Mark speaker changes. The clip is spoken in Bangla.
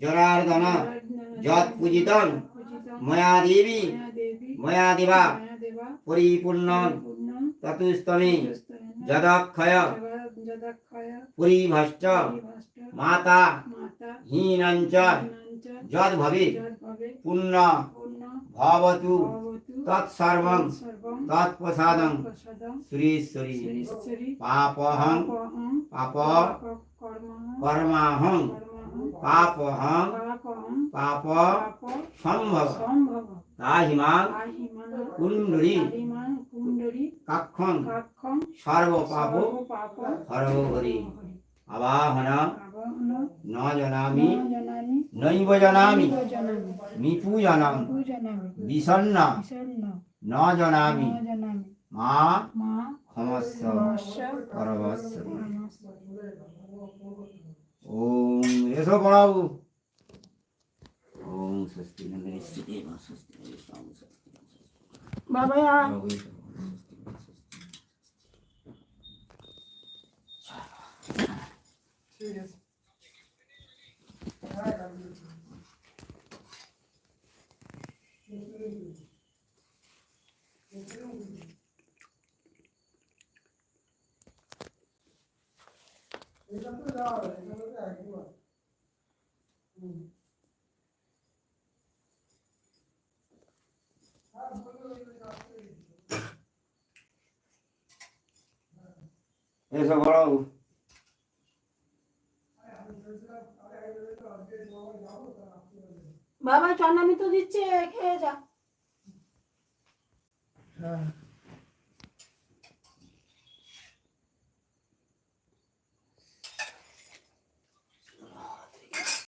Speaker 1: জনার্দন যৎ পূজিতং ময়া দেবী ময়া দেবা পরিপূর্ণ ততুস্তমে যদক্ষয় পরিভষ্ট মাতা হীনঞ্চ যদ ভবে পুণ্য ভবতু তৎসর্বং তৎপ্রসাদং শ্রীশ্বরী পাপহং পাপ কর্মাহং পাপহং পাপ সম্ভব তাহিমাং কুণ্ডরী কাক্ষং সর্বপাপ হরহরি আবাহন ন জানামি নৈব জানামি মিপূজনম বিষণ্ণ ন জানামি মা ক্ষমস্ব পরবস্ব এসো পড়াবো। ওম স্বস্তি নন্দনিস্তি দেব স্বস্তি নন্দনিস্তাম স্বস্তি
Speaker 2: বাবা
Speaker 1: এসো পড়াবো
Speaker 2: বাবা। চন্নামি তো দিচ্ছে খেয়ে যা।
Speaker 3: হ্যাঁ।